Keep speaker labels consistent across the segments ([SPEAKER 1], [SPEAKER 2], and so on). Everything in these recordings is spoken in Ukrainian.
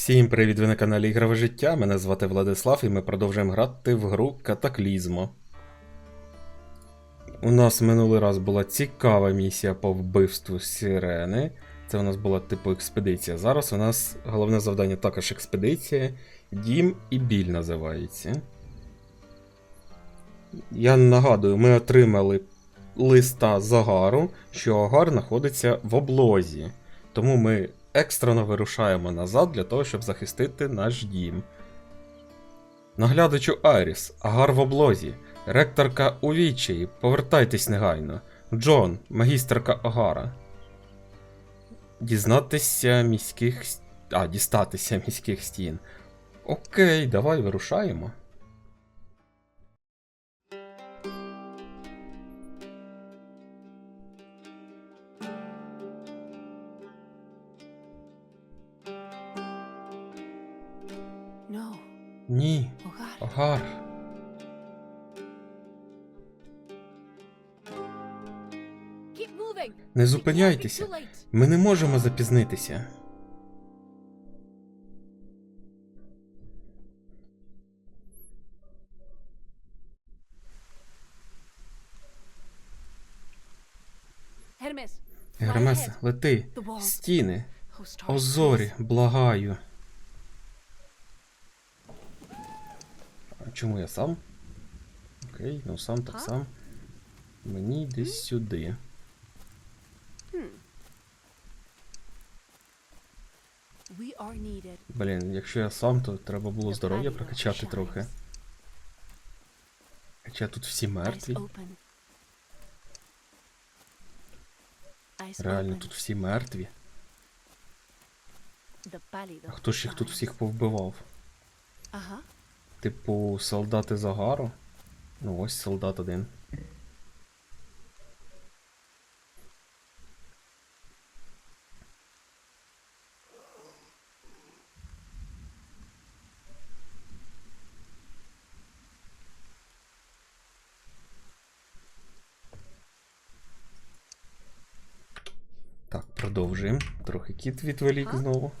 [SPEAKER 1] Всім привіт, ви на каналі Ігрове життя. Мене звати Владислав, і ми продовжуємо грати в гру Катаклізмо. У нас минулий раз була цікава місія по вбивству сирени. Це у нас була типу експедиція. Зараз у нас головне завдання також експедиція. Дім і біль називається. Я нагадую, ми отримали листа Загару, що Агар знаходиться в облозі. Тому ми екстрено вирушаємо назад для того, щоб захистити наш дім. Наглядачу Айріс, Агар в облозі, ректорка у повертайтесь негайно. Джон, магістерка Агара. Дізнатися міських. А, дістатися міських стін. Окей, давай вирушаємо. Зупиняйтеся. Ми не можемо запізнитися.
[SPEAKER 2] Ahead.
[SPEAKER 1] лети. Стіни.
[SPEAKER 2] Oh, stars,
[SPEAKER 1] О зорі, благаю. А чому я сам? Окей, ну сам так сам. Мені десь сюди. Блін, якщо я сам, то треба було здоров'я прокачати трохи. Хоча тут всі мертві. Реально, тут всі мертві. А хто ж їх тут всіх повбивав? Типу, солдати Загару? Ну ось солдат один. Продовжуємо. Трохи кіт відволік знову.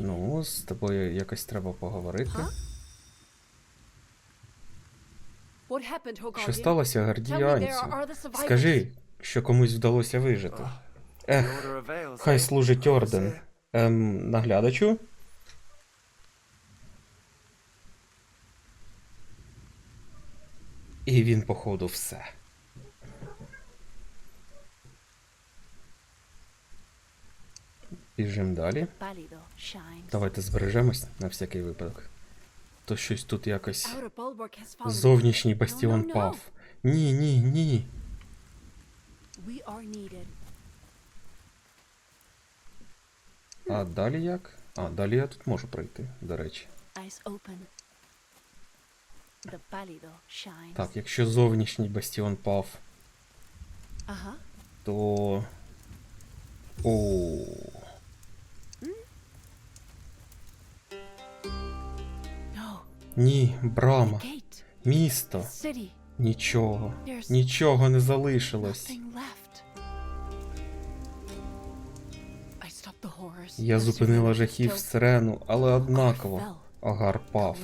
[SPEAKER 1] Ну, з тобою якось треба поговорити. Що сталося гардіанцю? Скажи, що комусь вдалося вижити. Ех, хай служить орден. Ем, наглядачу? І він, походу, все. Біжим далі. Давайте збережемось на всякий випадок. То щось тут якось. Зовнішній бастіон пав. Ні, ні, ні. А далі як? А, далі я тут можу пройти, до речі. Так, якщо зовнішній бастіон пав,
[SPEAKER 2] Ага.
[SPEAKER 1] то. О. Ні, брама, місто. Нічого. Нічого не залишилось. Я зупинила жахів сирену, але однаково.
[SPEAKER 2] Fell.
[SPEAKER 1] Агар пав.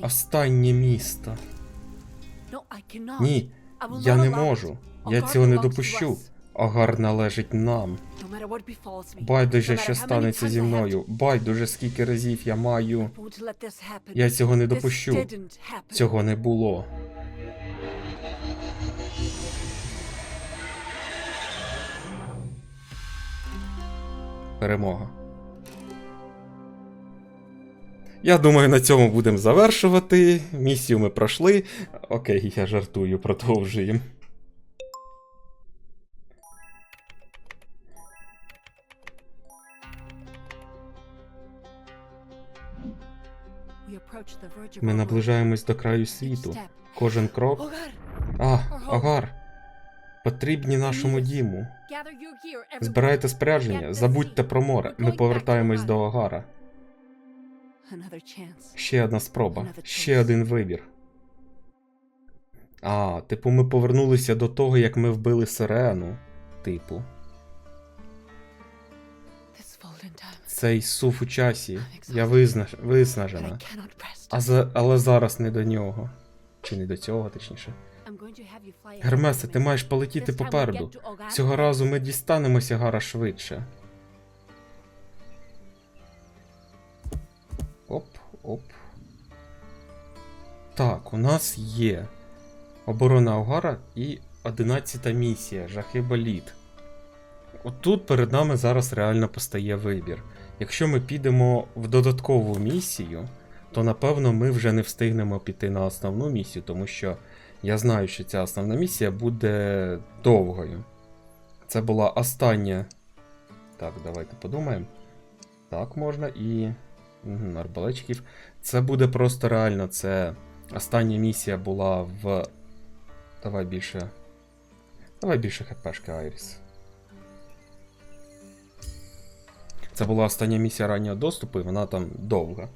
[SPEAKER 1] Останнє місто. Ні, я не можу. Я цього не допущу. Агар належить нам. Байдуже, що станеться зі мною. Байдуже, скільки разів я маю. Я цього не допущу. Цього не було. Перемога. Я думаю, на цьому будемо завершувати. Місію ми пройшли. Окей, я жартую, продовжуємо. Ми наближаємось до краю світу. Кожен крок. А, Агар. Потрібні нашому діму. Збирайте спорядження, забудьте про море. Ми повертаємось до Агара. Ще одна спроба, ще один вибір. А, типу, ми повернулися до того, як ми вбили сирену. Типу. Цей сув у часі. Я визнаж... Виснажена. А за... Але зараз не до нього. Чи не до цього, точніше. Гермесе, ти маєш полетіти попереду. Цього разу ми дістанемося гара швидше. Оп. Так, у нас є оборона Огара і 11 місія Жахи Боліт. Отут перед нами зараз реально постає вибір. Якщо ми підемо в додаткову місію, то напевно ми вже не встигнемо піти на основну місію, тому що я знаю, що ця основна місія буде довгою. Це була остання. Так, давайте подумаємо. Так, можна і. Арбалетчиків. Це буде просто реально. Це остання місія була в. Давай більше. Давай більше хпшки, Айріс. Це була остання місія раннього доступу, і вона там довга.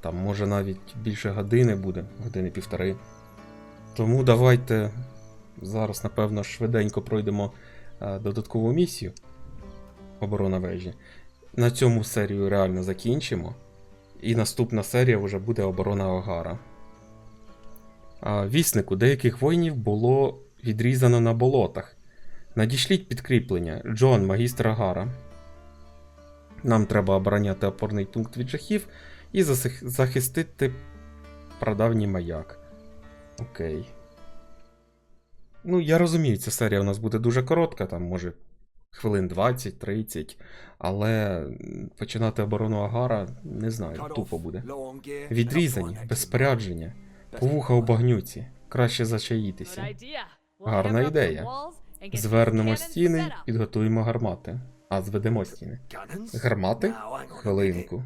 [SPEAKER 1] Там може навіть більше години буде, години півтори. Тому давайте зараз, напевно, швиденько пройдемо е, додаткову місію оборона вежі. На цьому серію реально закінчимо. І наступна серія вже буде оборона Огара. А, віснику деяких воїнів було відрізано на болотах. Надішліть підкріплення. Джон, магістр Агара. Нам треба обороняти опорний пункт від жахів і захистити прадавній маяк. Окей. Ну, я розумію, ця серія у нас буде дуже коротка, там, може, хвилин 20-30, але починати оборону Агара, не знаю, тупо буде. Відрізані, без спорядження, повуха у багнюці. Краще зачаїтися. Гарна ідея. Звернемо стіни, підготуємо гармати. А, зведемо стіни. Гармати? Хвилинку.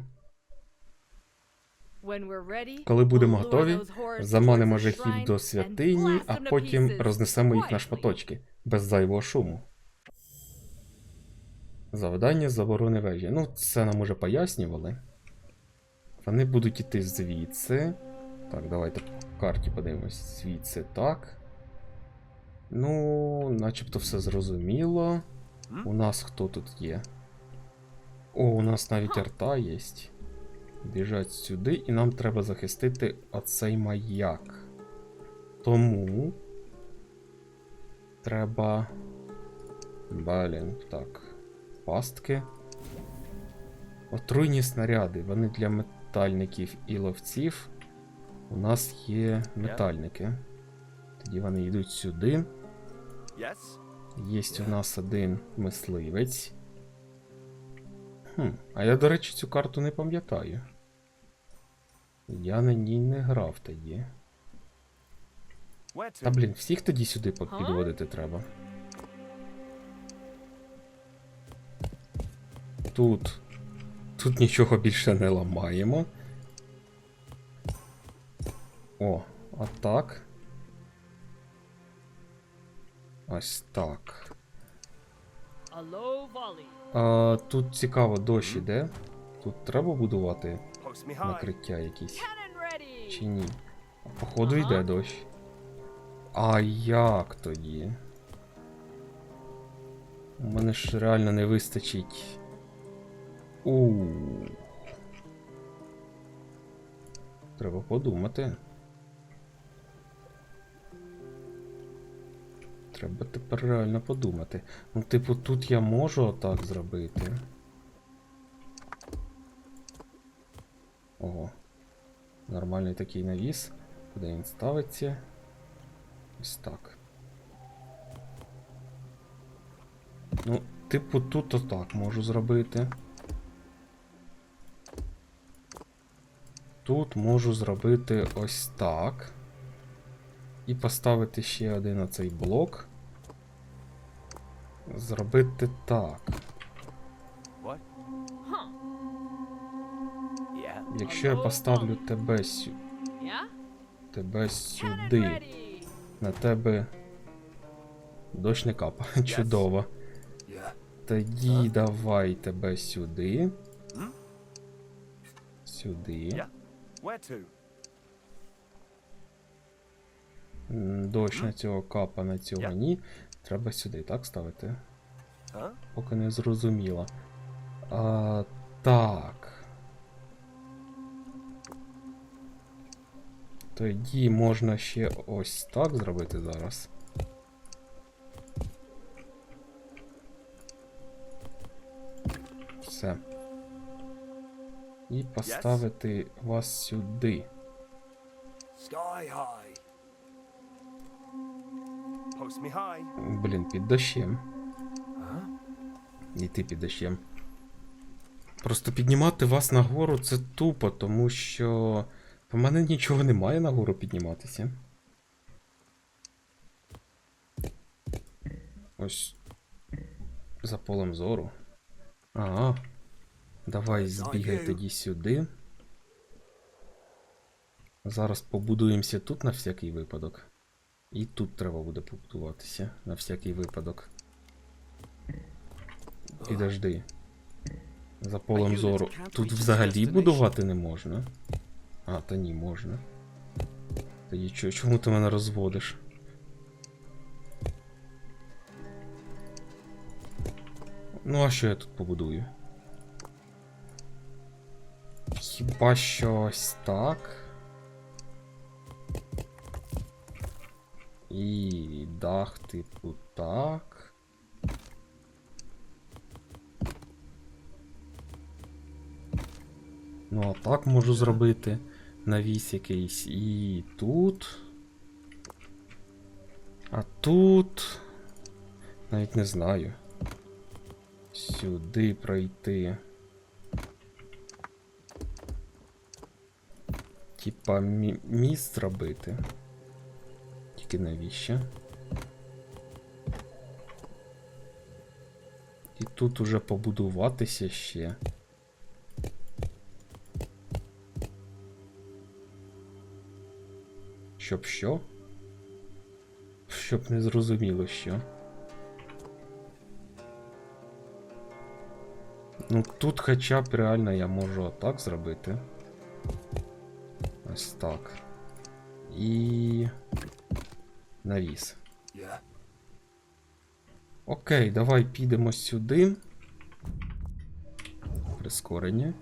[SPEAKER 1] Коли будемо готові, заманимо жахів до святині, а потім рознесемо їх на шматочки, без зайвого шуму. Завдання заборони вежі. Ну, це нам уже пояснювали. Вони будуть іти звідси. Так, давайте по карті подивимось. Звідси так. Ну, начебто все зрозуміло. У нас хто тут є? О, у нас навіть арта є. Біжать сюди, і нам треба захистити оцей маяк. Тому. Треба. Блін, так. Пастки. Отруйні снаряди. Вони для метальників і ловців. У нас є метальники. Тоді вони йдуть сюди. Є у нас один мисливець. Хм, а я, до речі, цю карту не пам'ятаю. Я на ній не грав тоді. Та блін, всіх тоді сюди підводити треба. Тут. Тут нічого більше не ламаємо. О, а так. Ось так. А, тут цікаво, дощ іде. Тут треба будувати накриття якісь. Чи ні? А походу йде дощ. А як тоді? У мене ж реально не вистачить. У. Треба подумати. Треба тепер реально подумати. Ну, типу, тут я можу отак зробити. Ого. Нормальний такий навіс. Куди він ставиться? Ось так. Ну, типу, тут отак можу зробити. Тут можу зробити ось так. І поставити ще один оцей блок. Зробити так. Якщо я поставлю тебе, сю... тебе сюди, на тебе дощ не капа. Чудово. Тоді давай тебе сюди. Сюди. М, Дощ на цього капа, на цього ні. Треба сюди, так ставити? Поки не зрозуміло. А, так. Тоді можна ще ось так зробити зараз. Все. І поставити вас сюди. Блін, під дощем.
[SPEAKER 3] Huh?
[SPEAKER 1] І ти під дощем. Просто піднімати вас нагору це тупо, тому що в мене нічого немає нагору підніматися. Ось. За полем зору. Ага. Давай збігай тоді сюди. Зараз побудуємося тут на всякий випадок. І тут треба буде побудуватися на всякий випадок. Підожди. За полем зору. Тут взагалі будувати не можна. А, та ні, можна. Тоді чо, чому ти мене розводиш? Ну, а що я тут побудую? Хіба що ось так. І дах, типу, так. Ну, а так можу зробити навіс якийсь і тут. А тут. Навіть не знаю. Сюди пройти. Типа мі- міст зробити. Тільки навіщо? І тут уже побудуватися ще. Щоб що? Щоб не зрозуміло що. Ну тут хоча б реально я можу отак зробити. Ось так. І. Навіс. Окей, давай підемо сюди. Прискорення.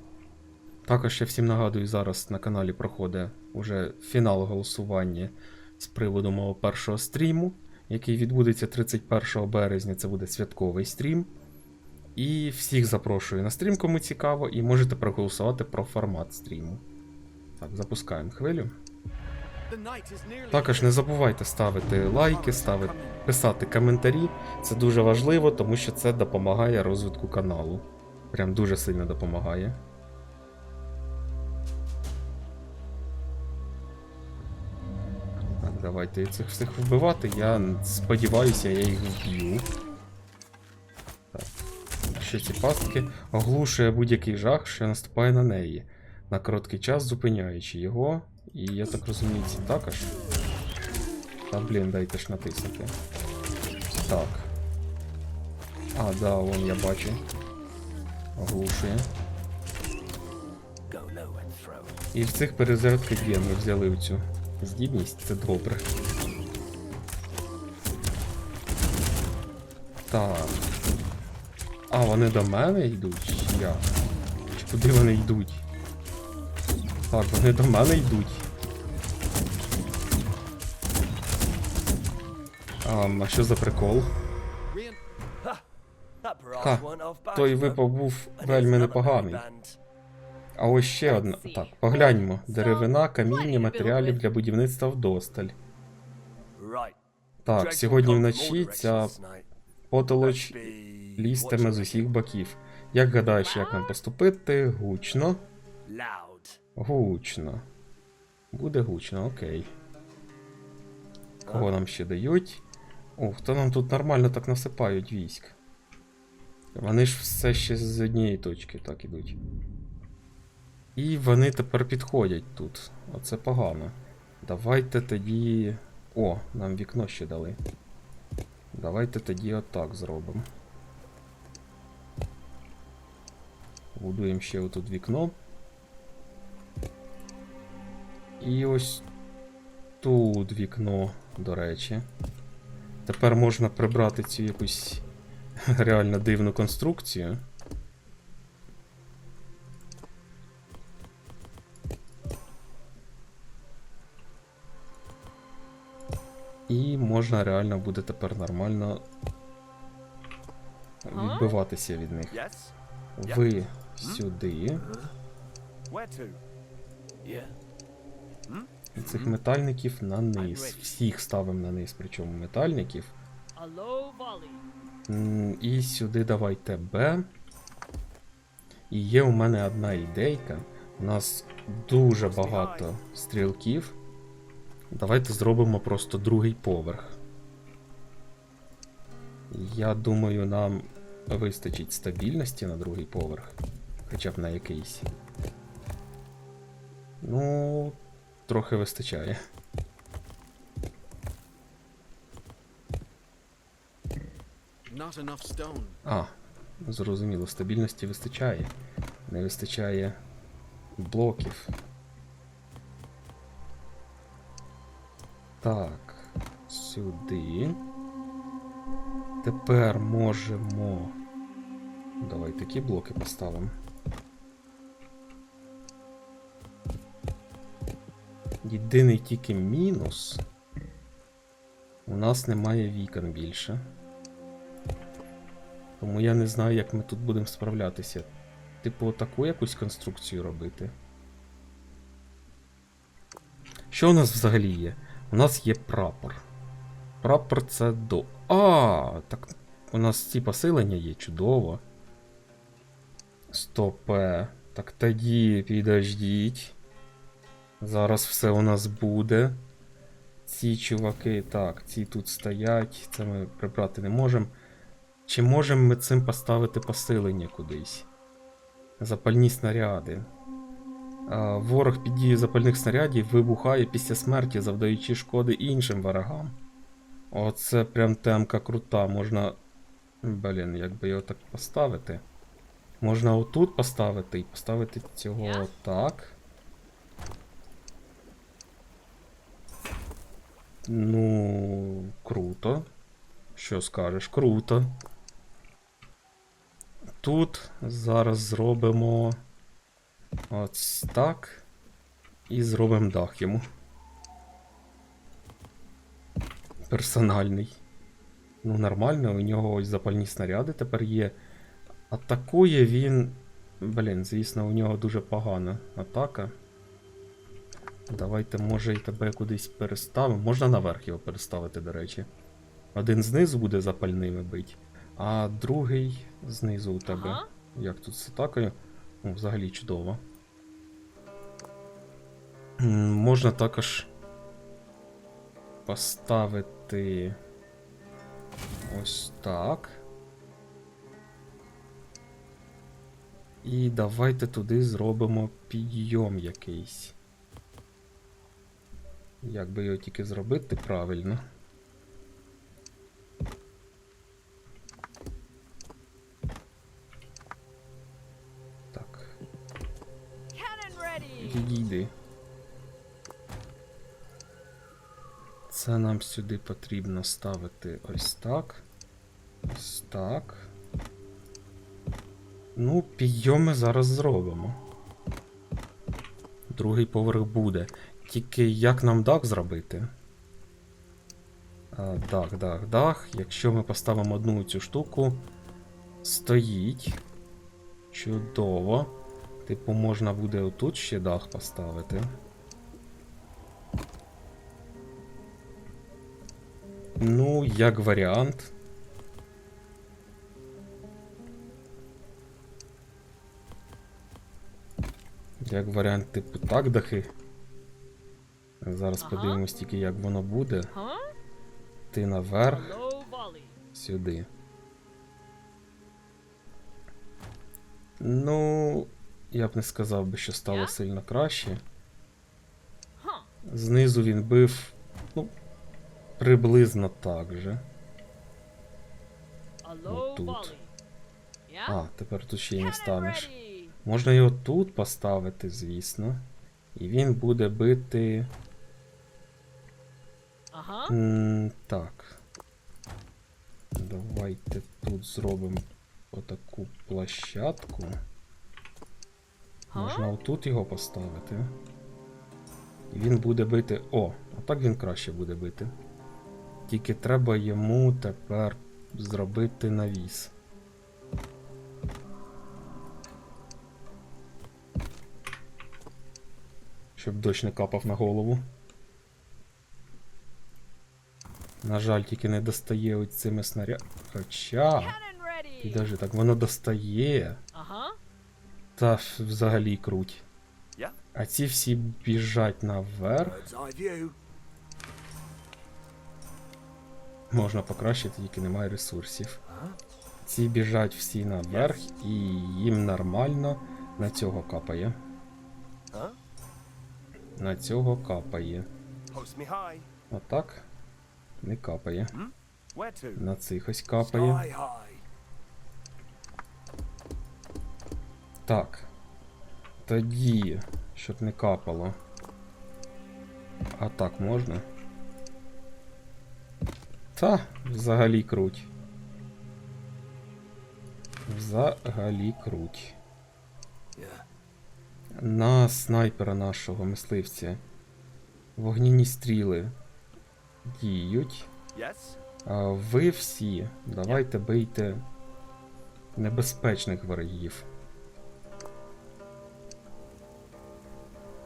[SPEAKER 1] Також я всім нагадую, зараз на каналі проходить уже фінал голосування з приводу мого першого стріму, який відбудеться 31 березня. Це буде святковий стрім. І всіх запрошую на стрім, кому цікаво, і можете проголосувати про формат стріму. Так, запускаємо хвилю. Також не забувайте ставити лайки, ставити, писати коментарі. Це дуже важливо, тому що це допомагає розвитку каналу. Прям дуже сильно допомагає. Так, давайте цих всіх вбивати. Я сподіваюся, я їх вб'ю. Так. Що ці пастки оглушує будь-який жах, що наступає на неї. На короткий час зупиняючи його. І я так розумію, ці також. Та блін, дайте ж натиснути. Так. А, да, вон я бачу.
[SPEAKER 3] Throw.
[SPEAKER 1] І в цих перезарядках є, ми взяли оцю здібність, це добре. Так. А, вони до мене йдуть? Як? Чи куди вони йдуть? Так, вони до мене йдуть. А, а що за прикол? Ха, той випав був вельми непоганий. А ось ще одна. Так, погляньмо. Деревина, каміння, матеріалів для будівництва вдосталь. Так, сьогодні вночі ця потолоч
[SPEAKER 3] what's
[SPEAKER 1] з усіх боків. Як гадаєш, як нам поступити? Гучно. Гучно. Буде гучно, окей. Кого нам ще дають? Ух, то нам тут нормально так насипають військ. Вони ж все ще з однієї точки так ідуть. І вони тепер підходять тут. Оце погано. Давайте тоді. О, нам вікно ще дали. Давайте тоді отак зробимо. Будуємо ще отут вікно. І ось тут вікно, до речі. Тепер можна прибрати цю якусь реально дивну конструкцію. І можна реально буде тепер нормально відбиватися від них. Ви сюди.
[SPEAKER 3] Yeah.
[SPEAKER 1] І цих метальників на низ. Всіх ставимо на низ, причому метальників. І сюди давайте Б. І є у мене одна ідейка. У нас дуже багато стрілків. Давайте зробимо просто другий поверх. Я думаю, нам вистачить стабільності на другий поверх. Хоча б на якийсь. Ну, трохи вистачає. А, зрозуміло, стабільності вистачає. Не вистачає блоків. Так, сюди. Тепер можемо. Давай такі блоки поставимо. Єдиний тільки мінус. У нас немає вікон більше. Тому я не знаю, як ми тут будемо справлятися. Типу, таку якусь конструкцію робити. Що у нас взагалі є? У нас є прапор. Прапор це до. А, так у нас ці посилення є чудово. Стопе. Так тоді підождіть. Зараз все у нас буде. Ці чуваки, так, ці тут стоять, це ми прибрати не можемо. Чи можемо ми цим поставити посилення кудись? Запальні снаряди. А, ворог під дією запальних снарядів вибухає після смерті, завдаючи шкоди іншим ворогам. Оце прям темка крута. Можна. Блін, як би його так поставити. Можна отут поставити і поставити цього
[SPEAKER 2] Я?
[SPEAKER 1] так. Ну, круто. Що скажеш? Круто. Тут зараз зробимо ось так. І зробимо дах йому. Персональний. Ну, нормально, у нього ось запальні снаряди тепер є. Атакує він. Блін, звісно, у нього дуже погана атака. Давайте, може, і тебе кудись переставимо. Можна наверх його переставити, до речі. Один знизу буде запальними бить, а другий знизу у тебе.
[SPEAKER 2] Ага.
[SPEAKER 1] Як тут з атакою? Ну, взагалі чудово. Можна також поставити ось так. І давайте туди зробимо підйом якийсь. Як би його тільки зробити правильно. Так, відійди. Це нам сюди потрібно ставити ось так. Ось так. Ну, підйоми зараз зробимо. Другий поверх буде. Тільки як нам дах зробити? Дах, дах, дах. Якщо ми поставимо одну цю штуку, стоїть. Чудово. Типу, можна буде отут ще дах поставити. Ну, як варіант. Як варіант, типу, так дахи. Зараз
[SPEAKER 2] Ага.
[SPEAKER 1] подивимось тільки, як воно буде. Ти наверх, сюди. Ну, я б не сказав би, що стало сильно краще. Знизу він бив, ну, приблизно так же.
[SPEAKER 2] A low
[SPEAKER 1] тут.
[SPEAKER 2] volley. Yeah?
[SPEAKER 1] А, тепер тут ще й не станеш. Можна його тут поставити, звісно. І він буде бити.
[SPEAKER 2] Uh-huh.
[SPEAKER 1] М, так. Давайте тут зробимо отаку площадку. Можна отут його поставити. І він буде бити. О, отак він краще буде бити. Тільки треба йому тепер зробити навіс. Щоб дощ не капав на голову. На жаль, тільки не достає ось цими снарядами. Хоча.
[SPEAKER 2] Cannon ready.
[SPEAKER 1] Так воно достає. Та взагалі круть. А ці всі біжать наверх. Можна покращити, тільки немає ресурсів. Ці біжать всі наверх, і їм нормально на цього капає. На цього капає. Отак. Не капає. На цих ось капає. Так. Тоді, щоб не капало. А так можна? Та, взагалі круть. Взагалі круть. На снайпера нашого мисливця. Вогняні стріли діють. Ви всі давайте бийте небезпечних ворогів.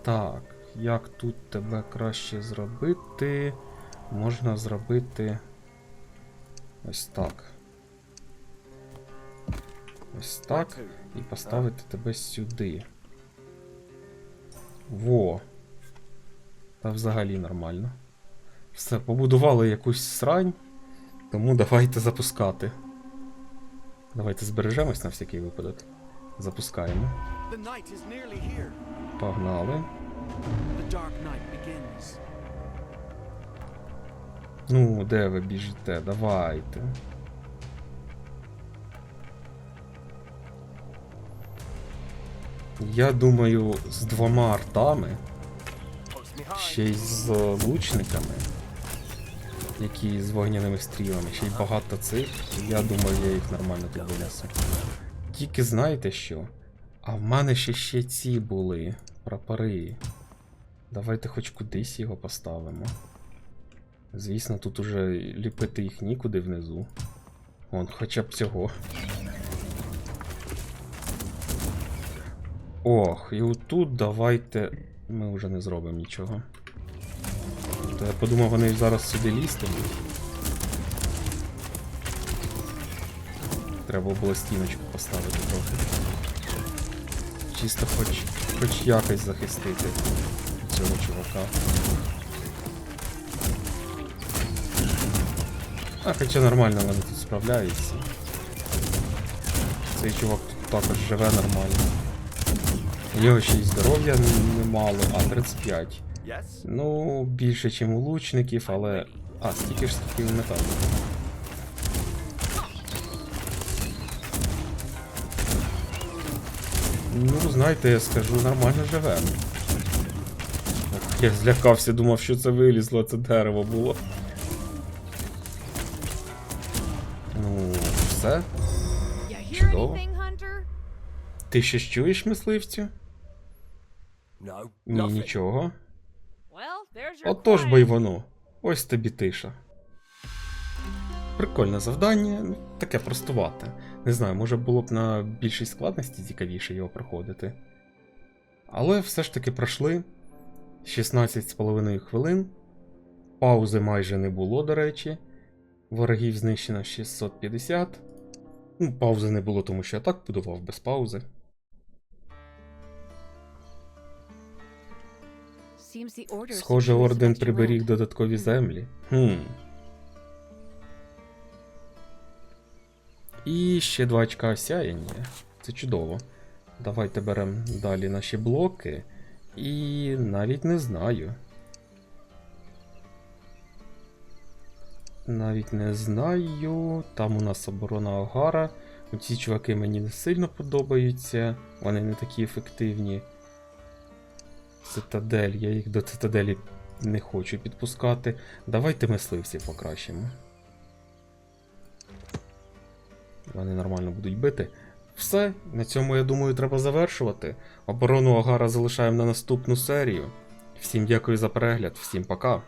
[SPEAKER 1] Так, як тут тебе краще зробити? Можна зробити ось так. Ось так. І поставити тебе сюди. Во. Та взагалі нормально. Все, побудували якусь срань, тому давайте запускати. Давайте збережемось на всякий випадок. Запускаємо. Погнали. Ну, де ви біжите? Давайте. Я думаю, з двома артами, ще й з лучниками, які з вогняними стрілами, ще й багато цих. Я думаю, я їх нормально тут винесу. Тільки знаєте що? А в мене ще ще ці були прапори. Давайте хоч кудись його поставимо. Звісно, тут уже ліпити їх нікуди внизу. Вон, хоча б цього. Ох, і отут давайте. Ми вже не зробимо нічого. То я подумав, вони зараз сюди лізтимуть. Треба було стіночку поставити трохи. Чисто хоч, хоч якось захистити цього чувака. А, хоча нормально вони тут справляються. Цей чувак тут також живе нормально. У нього ще й здоров'я немало, а 35. Ну, більше, ніж у лучників, але. А, стільки ж скільки у металу. Ну, знаєте, я скажу, нормально живемо. Я злякався, думав, що це вилізло, це дерево було. Ну, все. Чудово. Ти щось чуєш, мисливцю? Ні, нічого. Отож бо й воно. Ось тобі тиша. Прикольне завдання, ну, таке простувате. Не знаю, може було б на більшій складності цікавіше його проходити. Але все ж таки пройшли 16,5 хвилин. Паузи майже не було, до речі. Ворогів знищено 650. Ну, паузи не було, тому що я так будував без паузи. Схоже, орден приберіг додаткові землі. Хм. І ще два очка осяяння. Це чудово. Давайте беремо далі наші блоки. І навіть не знаю. Навіть не знаю. Там у нас оборона Огара. Ці чуваки мені не сильно подобаються. Вони не такі ефективні. Цитадель, я їх до цитаделі не хочу підпускати. Давайте мисливців покращимо. Вони нормально будуть бити. Все, на цьому, я думаю, треба завершувати. Оборону Агара залишаємо на наступну серію. Всім дякую за перегляд, всім пока.